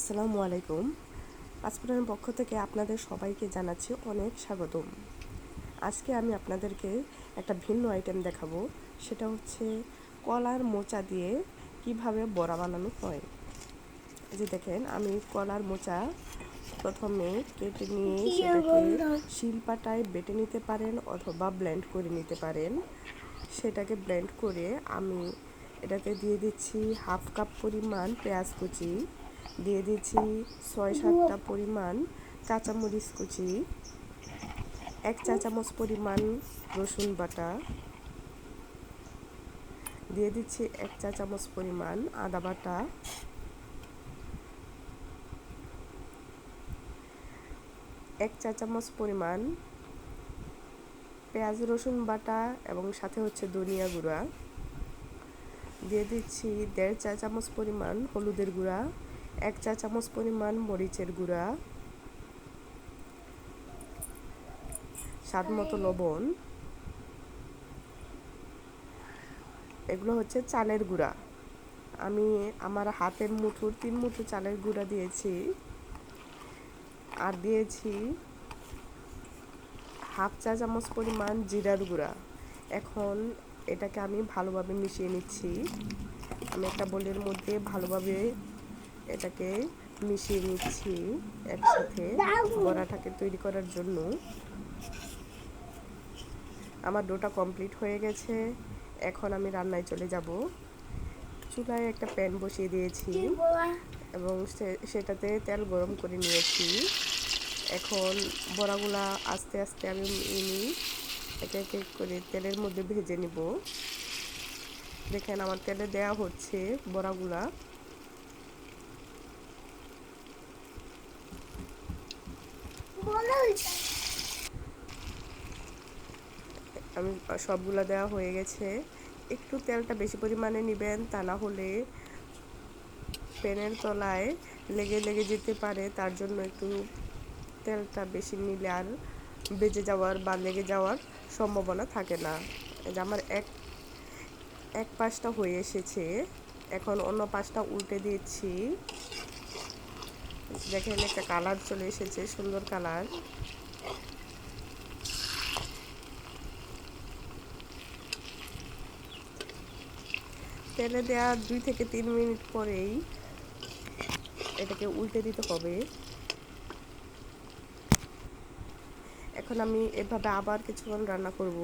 আসসালামু আলাইকুম। পাসপোর্টের পক্ষ থেকে আপনাদের সবাইকে জানাচ্ছি অনেক স্বাগতম। আজকে আমি আপনাদেরকে একটা ভিন্ন আইটেম দেখাবো। সেটা হচ্ছে কলার মোচা দিয়ে কীভাবে বড়া বানানো হয়। যে দেখেন আমি কলার মোচা প্রথমে কেটে নিয়ে সেটাকে শিলপাটায় বেটে নিতে পারেন অথবা ব্লেন্ড করে নিতে পারেন। সেটাকে ব্লেন্ড করে আমি এটাতে দিয়ে দিচ্ছি হাফ কাপ পরিমাণ পেঁয়াজ কুচি। দিয়ে দিচ্ছি ছয় সাতটা পরিমাণ কাঁচামরিচ কুচি, এক চা চামচ পরিমাণ রসুন বাটা, দিয়ে দিচ্ছি এক চা চামচ পরিমাণ আদা বাটা, এক চা চামচ পরিমাণ পেঁয়াজ রসুন বাটা এবং সাথে হচ্ছে ধনিয়া গুঁড়া, দিয়ে দিচ্ছি দেড় চা চামচ পরিমাণ হলুদের গুঁড়া এক চা চামচ পরিমাণ মরিচের গুঁড়া, স্বাদ মতো লবণ, এগুলো হচ্ছে চালের গুঁড়া। আমি আমার হাতের মুঠোর তিন মুঠো চালের গুঁড়া দিয়েছি। আর দিয়েছি হাফ চা চামচ পরিমাণ জিরার গুঁড়া। এখন এটাকে আমি ভালোভাবে মিশিয়ে নিচ্ছি। আমি একটা বোলের মধ্যে ভালোভাবে এটাকে মিশিয়ে নিচ্ছি একসাথে বড়াটাকে তৈরি করার জন্য। আমার ডোটা কমপ্লিট হয়ে গেছে। এখন আমি রান্নায় চলে যাব। চুলায় একটা প্যান বসিয়ে দিয়েছি এবং সেটাতে তেল গরম করে নিয়েছি। এখন বড়াগুলা আস্তে আস্তে আমি নিই একে একে করে তেলের মধ্যে ভেজে নিব। দেখেন আমার তেলে দেয়া হচ্ছে বড়াগুলা। আমি সবগুলো দেওয়া হয়ে গেছে। একটু তেলটা বেশি পরিমাণে নেবেন, তা না হলে প্যানের তলায় লেগে লেগে যেতে পারে। তার জন্য একটু তেলটা বেশি নিলে আর বেজে যাওয়ার বা লেগে যাওয়ার সম্ভাবনা থাকে না। আমার এক এক পাশটা হয়ে এসেছে। এখন অন্য পাশটা উল্টে দিচ্ছি। দেখেন, একটা কালার চলে এসেছে, সুন্দর কালার। তেলে দেওয়া দুই থেকে তিন মিনিট পরেই এটাকে উল্টে দিতে হবে। এখন আমি এভাবে আবার কিছুক্ষণ রান্না করব।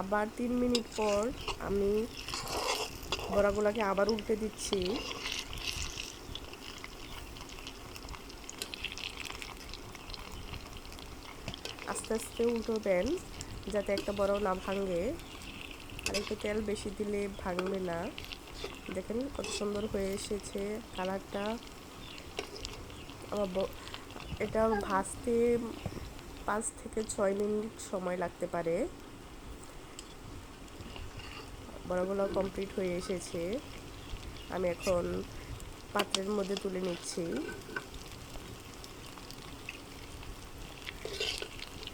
আবার তিন মিনিট পর আমি বড়াগুলাকে আবার উল্টে দিচ্ছি। আস্তে আস্তে উল্টোবেন যাতে একটা বড় না ভাঙে। আর একটু তেল বেশি দিলে ভাঙবে না। দেখেন কত সুন্দর হয়ে এসেছে কালারটা। এটা ভাজতে পাঁচ থেকে ছয় মিনিট সময় লাগতে পারে। বড়গুলো কমপ্লিট হয়ে এসেছে। আমি এখন পাত্রের মধ্যে তুলে নিচ্ছি।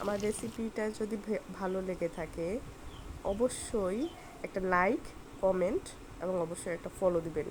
আমার রেসিপিটা যদি ভালো লেগে থাকে, অবশ্যই একটা লাইক কমেন্ট এবং অবশ্যই একটা ফলো দিবেন।